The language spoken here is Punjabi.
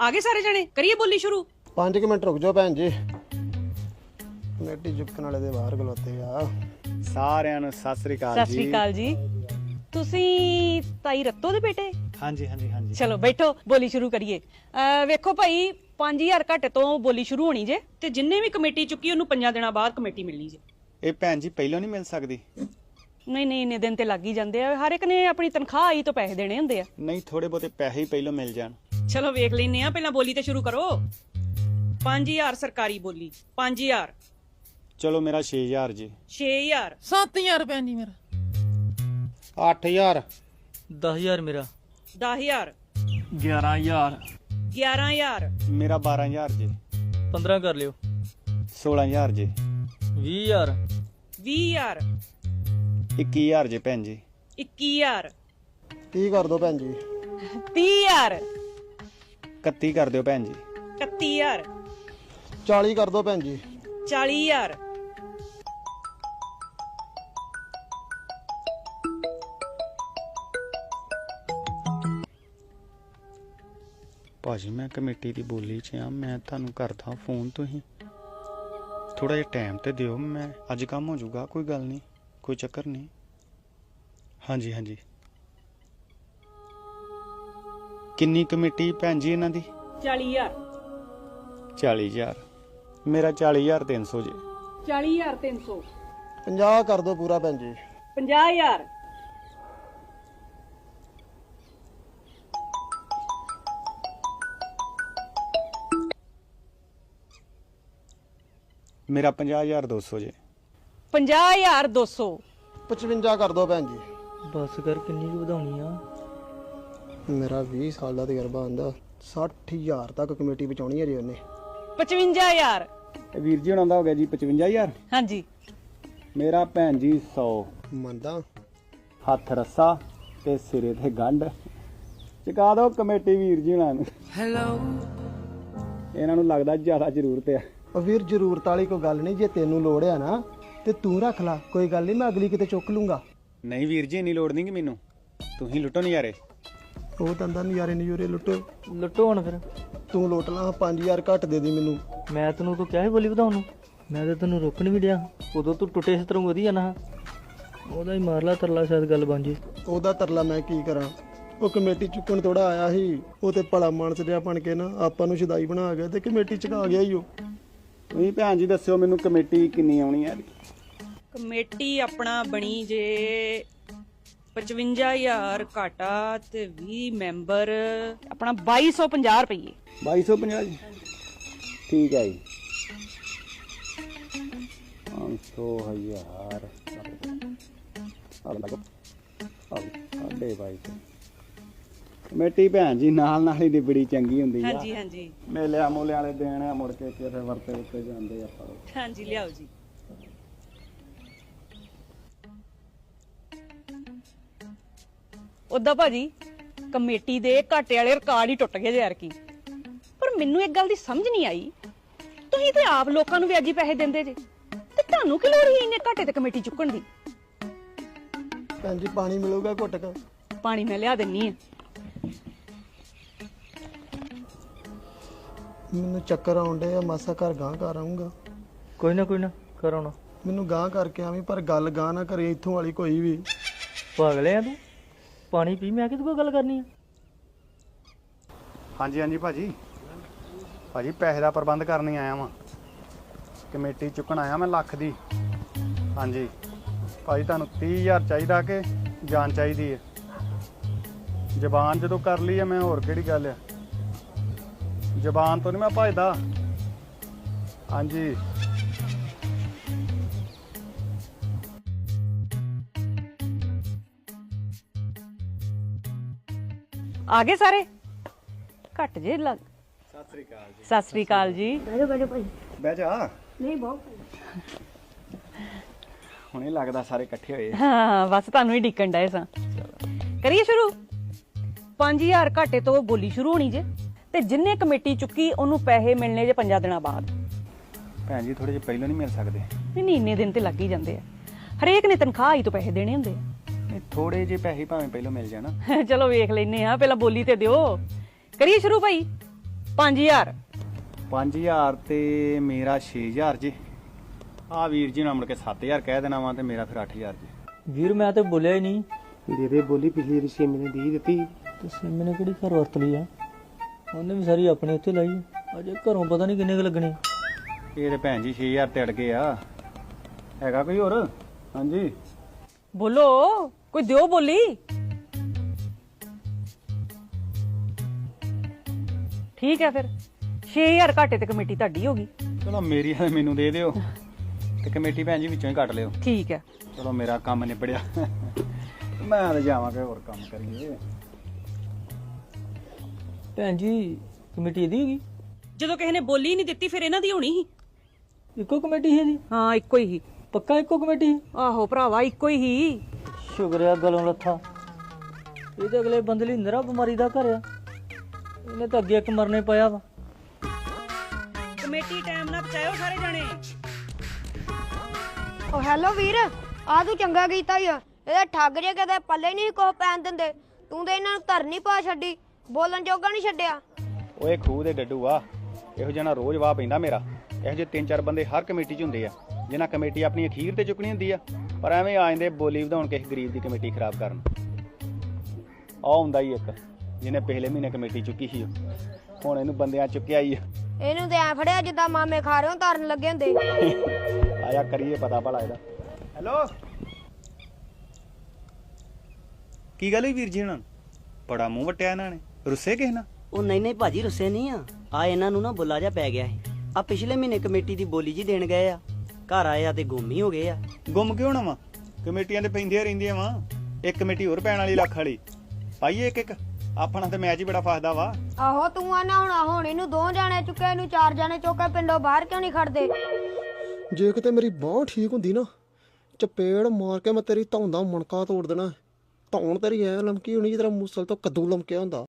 ਆ ਗਏ ਸਾਰੇ ਜਣੇ? ਕਰੀਏ ਬੋਲੀ ਸ਼ੁਰੂ? 5 ਮਿੰਟ ਰੁਕ ਜਾਓ ਭੈਣ ਜੀ। ਕਮੇਟੀ ਚੁੱਕਣ ਵਾਲੇ ਦੇ ਬਾਹਰ ਖਲੋਤੇ ਆ। ਸਾਰਿਆਂ ਨੂੰ ਸਤਿ ਸ੍ਰੀ ਅਕਾਲ ਸਤਿ ਸ੍ਰੀ ਅਕਾਲ ਜੀ। ਤੁਸੀਂ ਤਾਈ ਰੱਤੋ ਦੇ ਬੇਟੇ? ਹਾਂਜੀ ਹਾਂਜੀ ਹਾਂਜੀ। ਚਲੋ ਬੈਠੋ ਬੋਲੀ ਸ਼ੁਰੂ ਕਰੀਏ। ਅਹ ਵੇਖੋ ਭਾਈ 5000 ਘੱਟ ਤੋਂ ਬੋਲੀ ਸ਼ੁਰੂ ਹੋਣੀ ਜੇ ਤੇ ਜਿੰਨੇ ਵੀ ਕਮੇਟੀ ਚੁੱਕੀ ਉਹਨੂੰ ਪੰਜਾਂ ਦਿਨਾਂ ਬਾਅਦ ਕਮੇਟੀ ਮਿਲਣੀ ਜੇ। ਇਹ ਭੈਣ ਜੀ ਪਹਿਲਾਂ ਨਹੀਂ ਮਿਲ ਸਕਦੀ? ਨਹੀਂ ਨਹੀਂ ਇੰਨੇ ਦਿਨ ਤੇ ਲੱਗ ਹੀ ਜਾਂਦੇ ਆ। ਹਰ ਇੱਕ ਨੇ ਆਪਣੀ ਤਨਖਾਹ ਆਈ ਤੋਂ ਪੈਸੇ ਦੇਣੇ ਹੁੰਦੇ ਆ। ਨਹੀਂ ਥੋੜੇ ਬਹੁਤੇ ਪੈਸੇ ਹੀ ਪਹਿਲਾਂ ਮਿਲ ਜਾਣ। ਚਲੋ ਵੇਖ ਲੈਨੇ ਆ ਪਹਿਲਾਂ ਬੋਲੀ ਤੇ ਸ਼ੁਰੂ ਕਰੋ। 5000 ਸਰਕਾਰੀ ਬੋਲੀ 5000 ਚਲੋ ਮੇਰਾ 6000 ਜੀ। 6000 7000 ਰੁਪਏ ਨਹੀਂ ਮੇਰਾ। 8000 10000 ਮੇਰਾ। 10000 11000 11000 ਮੇਰਾ 12000 ਜੀ। 15 ਕਰ ਲਿਓ। 16000 ਜੀ। 20000 20000 21000 ਜੀ ਭੈਣ ਜੀ। 21000 30 ਕਰ ਦਿਓ ਭੈਣ ਜੀ। 30000 31 ਕਰ ਦਿਓ ਭੈਣ ਜੀ। 31000 40 ਕਰ ਦਿਓ ਭੈਣ ਜੀ। 40000 ਭਾਜੀ ਮੈਂ ਕਮੇਟੀ ਦੀ ਬੋਲੀ 'ਚ ਆ। ਮੈਂ ਤੁਹਾਨੂੰ ਕਰਦਾ ਫੋਨ ਤੁਸੀਂ। ਥੋੜਾ ਜਿਹਾ ਟਾਈਮ ਤੇ ਦਿਓ। ਮੈਂ ਅੱਜ ਕੰਮ ਹੋ ਜਾਊਗਾ ਕੋਈ ਗੱਲ ਨਹੀਂ ਕੋਈ ਚੱਕਰ ਨਹੀਂ। ਹਾਂਜੀ ਹਾਂਜੀ। ਕਿੰਨੀ ਕਮੇਟੀ ਭੈਣ ਜੀ ਇਹਨਾਂ ਦੀ? 40000 40000 ਮੇਰਾ 40300 ਜੀ। 40300 50 ਕਰ ਦਿਓ ਪੂਰਾ ਭੈਣ ਜੀ। 50000 ਮੇਰਾ 50200 ਜੀ। 50200 55 ਕਰ ਦਿਓ ਭੈਣ ਜੀ। ਬਸ ਕਰ ਕਿੰਨੀ ਕੁ ਵਧਾਉਣੀ ਆ? ਮੇਰਾ 20 ਸਾਲ ਦਾ ਤਜਰਬਾ ਆਂਦਾ 60000 ਤੱਕ ਕਮੇਟੀ ਬਚਾਉਣੀ ਹੈ ਜੀ ਉਹਨੇ। 55000 ਵੀਰ ਜੀ ਹੁਣਾਂ ਦਾ ਹੋ ਗਿਆ ਜੀ 55000 ਹਾਂਜੀ। ਮੇਰਾ ਭੈਣ ਜੀ 100 ਮੰਨਦਾ। ਹੱਥ ਰੱਸਾ ਤੇ ਸਿਰੇ ਤੇ ਗੰਢ। ਚੁਕਾ ਦਿਓ ਕਮੇਟੀ ਵੀਰ ਜੀ ਹੁਣਾਂ ਨੂੰ। ਹੈਲੋ ਇਹਨਾਂ ਨੂੰ ਲੱਗਦਾ ਜ਼ਿਆਦਾ ਜ਼ਰੂਰਤ ਆ। ਉਹ ਵੀਰ ਜ਼ਰੂਰਤ ਵਾਲੀ ਕੋਈ ਗੱਲ ਨਹੀਂ ਜੇ ਤੈਨੂੰ ਲੋੜ ਆ ਨਾ ਤੇ ਤੂੰ ਰੱਖ ਲੈ। ਕੋਈ ਗੱਲ ਨਹੀਂ ਮੈਂ ਅਗਲੀ ਕਿਤੇ ਚੁੱਕ ਲੂੰਗਾ। ਨਹੀਂ ਵੀਰ ਜੀ ਇੰਨੀ ਲੋੜ ਨਹੀਂ ਕਿ ਮੈਨੂੰ। ਤੁਸੀਂ ਲੁੱਟੋ ਨਜ਼ਾਰੇ। ਉਹ ਦੰਦਾਂ ਨਜ਼ਾਰੇ ਨਜ਼ੂਰੇ ਲੁੱਟੋ। ਲੁੱਟੋ ਹੁਣ ਫਿਰ। ਤੂੰ ਲੁੱਟ ਲਾ 5000 ਘੱਟ ਦੇ ਦੀ ਮੈਨੂੰ। ਮੈਂ ਤੈਨੂੰ ਤੂੰ ਕਿਹਾ ਸੀ ਬੋਲੀ ਵਧਾਉਣ ਨੂੰ। ਮੈਂ ਤਾਂ ਤੈਨੂੰ ਰੋਕਣ ਵੀ ਡਿਆ ਉਦੋਂ ਤੂੰ ਟੁੱਟੇ ਸਤਰੋਂ ਵਧੀਆ ਨਾ ਉਹਦਾ ਹੀ ਮਾਰ ਲਾ ਤਰਲਾ ਸ਼ਾਇਦ ਗੱਲ ਬਣ ਜੇ। ਉਹਦਾ ਤਰਲਾ ਮੈਂ ਕੀ ਕਰਾਂ? ਉਹ ਕਮੇਟੀ ਚੁੱਕਣ ਥੋੜਾ ਆਇਆ ਸੀ। ਉਹ ਤੇ ਭਲਾ ਮਾਨਸ ਜਿਹਾ ਬਣ ਕੇ ਨਾ ਆਪਾਂ ਨੂੰ ਸ਼ਦਾਈ ਬਣਾ ਗਿਆ ਤੇ ਕਮੇਟੀ ਚੁਕਾ ਗਿਆ ਹੀ ਉਹ। ਤੁਸੀਂ ਭੈਣ ਜੀ ਦੱਸਿਓ ਮੈਨੂੰ ਕਮੇਟੀ ਕਿੰਨੀ ਆਉਣੀ ਆ ਕਮੇਟੀ ਆਪਣਾ ਬਣੀ ਜੇ 55000 ਘਾਟਾ ਤੇ 20 ਮੈਂਬਰ ਆਪਣਾ 2250 ਰੁਪਏ 2250 ਜੀ? ਠੀਕ ਹੈ ਜੀ। 500 ਹਜ਼ਾਰ। ਸਾਡੇ ਬਾਈ ਕਮੇਟੀ ਭੈਣ ਜੀ ਨਾਲ ਨਾਲ ਹੀ ਦੀ ਬੜੀ ਚੰਗੀ ਹੁੰਦੀ ਆ। ਹਾਂਜੀ ਹਾਂਜੀ। ਮੇਲਿਆਂ ਮੂਲਿਆਂ ਵਾਲੇ ਦੇਣ ਆ ਮੁੜ ਕੇ ਕਿਤੇ ਵਰਤੇ ਉੱਤੇ ਜਾਂਦੇ ਆਪਾਂ। ਹਾਂਜੀ ਲਿਆਓ ਜੀ। ਉਦਾਂ ਭਾਜੀ ਕਮੇਟੀ ਦੇ ਘਾਟੇ ਵਾਲੇ ਰਿਕਾਰਡ ਹੀ ਟੁੱਟ ਗਏ ਯਾਰ ਕੀ ਪਰ ਮੈਨੂੰ ਇੱਕ ਗੱਲ ਦੀ ਸਮਝ ਨਹੀਂ ਆਈ। ਤੁਸੀਂ ਤੇ ਆਪ ਲੋਕਾਂ ਨੂੰ ਵਿਆਜੀ ਪੈਸੇ ਦਿੰਦੇ ਜੇ। ਤੇ ਤੁਹਾਨੂੰ ਕੀ ਲੋੜ ਹੀ ਇੰਨੇ ਘਾਟੇ ਤੇ ਕਮੇਟੀ ਚੁੱਕਣ ਦੀ? ਭੈਣ ਜੀ ਪਾਣੀ ਮਿਲੂਗਾ ਘੁੱਟ ਕੇ? ਪਾਣੀ ਮੈਂ ਲਿਆ ਦਿੰਨੀ ਆ। ਮੈਨੂੰ ਚੱਕਰ ਆਉਂਦੇ ਆ ਮਾਸਾ ਘਰ ਗਾਂ ਘਰ ਆਉਂਗਾ ਕੋਈ ਨਾ ਕੋਈ ਨਾ ਕਰਾਉਣਾ ਮੈਨੂੰ ਗਾਂ ਕਰਕੇ ਆਵੀਂ ਪਰ ਗੱਲ ਗਾਂ ਨਾ ਕਰੇ ਇੱਥੋਂ ਵਾਲੀ ਕੋਈ ਵੀ। ਪਾਗਲੇ ਆ ਤੂੰ? ਪਾਣੀ ਪੀ, ਮੈਂ ਕਿਹਦੇ ਕੋਲ ਗੱਲ ਕਰਨੀ ਆ? ਹਾਂਜੀ ਹਾਂਜੀ ਭਾਜੀ। ਭਾਜੀ, ਪੈਸੇ ਦਾ ਪ੍ਰਬੰਧ ਕਰਨ ਹੀ ਆਇਆ ਵਾਂ। ਕਮੇਟੀ ਚੁੱਕਣ ਆਇਆ ਮੈਂ ਲੱਖ ਦੀ। ਹਾਂਜੀ। ਭਾਜੀ, ਤੁਹਾਨੂੰ 30000 ਚਾਹੀਦਾ ਕਿ ਜਾਨ ਚਾਹੀਦੀ ਹੈ ਜ਼ਬਾਨ ਜਦੋਂ ਕਰ ਲਈ ਹੈ ਮੈਂ ਹੋਰ ਕਿਹੜੀ ਗੱਲ ਹੈ ਜ਼ਬਾਨ ਤੋਂ ਨਹੀਂ ਮੈਂ ਭਜਦਾ। ਹਾਂਜੀ। ਆ ਗਏ ਸਾਰੇ? ਘੱਟ ਜੇ ਲੱਗ। ਸਤਿ ਸ੍ਰੀ ਅਕਾਲ ਜੀ। ਸਤਿ ਸ੍ਰੀ ਅਕਾਲ ਜੀ ਬਹਿ ਜਾ। ਨਹੀਂ ਬਹੁਤ ਹੁਣੇ ਲੱਗਦਾ ਸਾਰੇ ਇਕੱਠੇ ਹੋਏ। ਹਾਂ ਬਸ ਤੁਹਾਨੂੰ ਹੀ ਡਿੱਕਣ ਡਏ ਸਾਂ। ਕਰੀਏ ਸ਼ੁਰੂ? 5000 ਘਾਟੇ ਤੋਂ ਬੋਲੀ ਸ਼ੁਰੂ ਹੋਣੀ ਜੇ। ਤੇ ਜਿੰਨੇ ਕਮੇਟੀ ਚੁੱਕੀ ਉਹਨੂੰ ਪੈਸੇ ਮਿਲਣੇ ਜੇ ਪੰਜਾਂ ਦਿਨਾਂ ਬਾਅਦ। ਭੈਣ ਜੀ ਥੋੜੇ ਜਿਹਾ ਪਹਿਲਾਂ ਨਹੀਂ ਮਿਲ ਸਕਦੇ। ਨਹੀਂ ਨਹੀਂ ਇੰਨੇ ਦਿਨ ਤੇ ਲੱਗ ਹੀ ਜਾਂਦੇ ਆ। ਹਰੇਕ ਨੇ ਤਨਖਾਹ ਹੀ ਤੋਂ ਪੈਸੇ ਦੇਣੇ ਹੁੰਦੇ ਨਹੀਂ ਥੋੜੇ ਜਿਹੇ ਪੈਸੇ ਭਾਵੇਂ ਪਹਿਲਾਂ ਮਿਲ ਜਾਣ। ਚਲੋ ਵੇਖ ਲੈਨੇ ਆ ਪਹਿਲਾਂ ਬੋਲੀ ਤੇ ਦਿਓ। ਕਰੀਏ ਸ਼ੁਰੂ ਭਾਈ। 5000 5000 ਤੇ ਮੇਰਾ 6000 ਜੀ। ਆ ਵੀਰ ਜੀ ਨੂੰ ਮੁੜ ਕੇ 7000 ਕਹਿ ਦੇਣਾ ਵਾ ਤੇ ਮੇਰਾ ਫਿਰ 8000 ਜੀ। ਵੀਰ ਮੈਂ ਤੇ ਬੋਲਿਆ ਹੀ ਨਹੀਂ। ਦੇ ਦੇ ਬੋਲੀ ਪਿਛਲੀ ਵਾਰੀ ਛੇਮੀ ਨੇ ਦੀ ਦਿੱਤੀ। ਤੇ ਸਿੰਮੀ ਨੇ ਕਿਹੜੀ ਘਰ ਵਰਤ ਲਈ ਆ? ਉਹਨੇ ਵੀ ਸਾਰੀ ਆਪਣੀ ਉੱਥੇ ਲਾਈ। ਆ। ਅਜੇ ਘਰੋਂ ਪਤਾ ਨਹੀਂ ਕਿੰਨੇ ਕੁ ਲੱਗਣੇ। ਇਹ ਤੇ ਭੈਣ ਜੀ 6000 ਤੇ ਅੜ ਗਏ ਆ। ਹੈਗਾ ਕੋਈ ਹੋਰ? ਹਾਂਜੀ। ਬੋਲੋ। ਕੋਈ ਦਿਓ ਬੋਲੀ? ਠੀਕ ਹੈ ਫਿਰ। 6000 ਘਾਟੇ ਤੇ ਕਮੇਟੀ ਤੁਹਾਡੀ ਹੋ ਗਈ। ਚਲੋ ਮੇਰੀ ਹਾਲੇ ਮੈਨੂੰ ਦੇ ਦਿਓ। ਤੇ ਕਮੇਟੀ ਭੈਣ ਜੀ ਵਿੱਚੋਂ ਹੀ ਕੱਟ ਲਿਓ। ਠੀਕ ਹੈ। ਚਲੋ ਮੇਰਾ ਕੰਮ ਨਿਬੜਿਆ। ਮੈਂ ਤਾਂ ਜਾਵਾਂਗਾ ਹੋਰ ਕੰਮ ਕਰੀਏ। ਭੈਣ ਜੀ ਕਮੇਟੀ ਇਹਦੀ ਹੈਗੀ ਜਦੋਂ ਕਿਸੇ ਨੇ ਬੋਲੀ ਨਹੀਂ ਦਿੱਤੀ ਫਿਰ ਇਹਨਾਂ ਦੀ ਹੋਣੀ ਸੀ। ਇੱਕੋ ਕਮੇਟੀ ਹੈ ਜੀ ਹਾਂ ਇੱਕੋ ਹੀ ਸੀ। ਪੱਕਾ ਇੱਕੋ ਕਮੇਟੀ? ਆਹੋ ਭਰਾਵਾ ਇੱਕੋ ਹੀ ਸੀ। ਸ਼ੁਕਰਿਆ ਗਲੋਂ ਲੱਥਾ। ਇਹ ਤੇ ਅਗਲੇ ਬੰਦੇ ਲਈ ਨਰਾ ਬਿਮਾਰੀ ਦਾ ਘਰ ਆ। ਇਹਨੇ ਤਾਂ ਅੱਗੇ ਇੱਕ ਮਰਨੇ ਪਿਆ ਵਾ। ਕਮੇਟੀ ਟਾਈਮ ਨਾਲ ਪਚਾਇਓ ਸਾਰੇ ਜਾਣੇ। ਓ ਹੈਲੋ ਵੀਰ ਆ ਤੂੰ ਚੰਗਾ ਕੀਤਾ ਈ। ਇਹਦੇ ਠੱਗ ਜੇ ਕਦੇ ਪੱਲੇ ਨਹੀਂ ਕੋ ਪੈਣ ਦਿੰਦੇ। ਤੂੰ ਤੇ ਇਹਨਾਂ ਨੂੰ ਧਰਨੀ ਪਾ ਛੱਡੀ। ਬੋਲਣ ਜੋਗਾ ਨਹੀਂ ਛੱਡਿਆ। ਓਏ ਖੂਹ ਦੇ ਡੱਡੂ ਆ। ਇਹੋ ਜਿਹਾ ਨਾ ਰੋਜ਼ ਵਾਹ ਪੈਂਦਾ ਮੇਰਾ। ਇਹੋ ਜਿਹੇ ਤਿੰਨ ਚਾਰ ਬੰਦੇ ਹਰ ਕਮੇਟੀ 'ਚ ਹੁੰਦੇ ਆ। ਜਿਨ੍ਹਾਂ ਕਮੇਟੀ ਆਪਣੀ ਅਖੀਰ ਤੇ ਚੁੱਕਣੀ ਹੁੰਦੀ ਆ ਪਰ ਐਵੇਂ ਆ ਜਾਂਦੇ ਬੋਲੀ ਵਧਾਉਣ ਕਿਸੇ ਗਰੀਬ ਦੀ ਕਮੇਟੀ ਖਰਾਬ ਕਰਨ। ਆ ਹੁੰਦਾ ਹੀ ਇੱਕ ਜਿਹਨੇ ਪਿਛਲੇ ਮਹੀਨੇ ਕਮੇਟੀ ਚੁੱਕੀ ਸੀ ਹੁਣ ਇਹਨੂੰ ਬੰਦਿਆਂ ਚੁੱਕਿਆ ਹੀ ਆ। ਇਹਨੂੰ ਤੇ ਐ ਫੜਿਆ ਜਿੱਦਾਂ ਮਾਮੇ ਖਾ ਰਹੇ ਹੋ ਧਰਨ ਲੱਗੇ ਹੁੰਦੇ। ਆਇਆ ਕਰੀਏ ਪਤਾ ਭਲਾ ਇਹਦਾ। ਹੈਲੋ? ਕੀ ਗੱਲ ਹੋਈ ਵੀਰ ਜੀ ਹਣਾ ਬੜਾ ਮੂੰਹ ਵਟਿਆ ਇਹਨਾਂ ਨੇ। ਰੁੱਸੇ ਕਿਸ ਨਾਲ? ਉਹ ਨਹੀਂ ਨਹੀਂ ਭਾਜੀ ਰੁੱਸੇ ਨਹੀਂ ਆ। ਆ ਇਹਨਾਂ ਨੂੰ ਨਾ ਬੁੱਲਾ ਜਾ ਪੈ ਗਿਆ ਸੀ। ਆ ਪਿਛਲੇ ਮਹੀਨੇ ਕਮੇਟੀ ਦੀ ਬੋਲੀ ਜੀ ਦੇਣ ਗਏ ਆ। ਘਰ ਆਏ ਆ ਤੇ ਗੁੰਮ ਹੀ ਹੋ ਗਏ ਆ। ਗੁੰਮ ਕਿਉਂ ਨਾ ਵਾ? ਕਮੇਟੀਆਂ ਤੇ ਪੈਂਦੀਆਂ ਰਹਿੰਦੀਆਂ ਵਾ। ਇੱਕ ਕਮੇਟੀ ਹੋਰ ਪੈਣ ਵਾਲੀ ਲੱਖ ਵਾਲੀ। ਪਾਈਏ ਇੱਕ ਇੱਕ। ਆਪਣਾ ਤੇ ਮੈਚ ਹੀ ਬੜਾ ਫਸਦਾ ਵਾ। ਆਹੋ ਤੂੰ ਆ ਨਾ ਹੁਣ ਹੁਣ ਇਹਨੂੰ ਦੋ ਜਾਣੇ ਚੁੱਕੇ ਇਹਨੂੰ ਚਾਰ ਜਾਣੇ ਚੁੱਕੇ ਪਿੰਡੋਂ ਬਾਹਰ ਕਿਉਂ ਨਹੀਂ ਖੜਦੇ? ਜੇ ਕਿਤੇ ਮੇਰੀ ਬਾਹ ਠੀਕ ਹੁੰਦੀ ਨਾ ਚਪੇੜ ਮਾਰ ਕੇ ਮੈਂ ਤੇਰੀ ਧੌਣ ਦਾ ਮਣਕਾ ਤੋੜ ਦੇਣਾ। ਧੌਣ ਤੇਰੀ ਐ ਲਮਕੀ ਹੋਣੀ ਜਿਹੜਾ ਮੂਸਲ ਤੋਂ ਕੱਦੂ ਲਮਕਿਆ ਹੁੰਦਾ।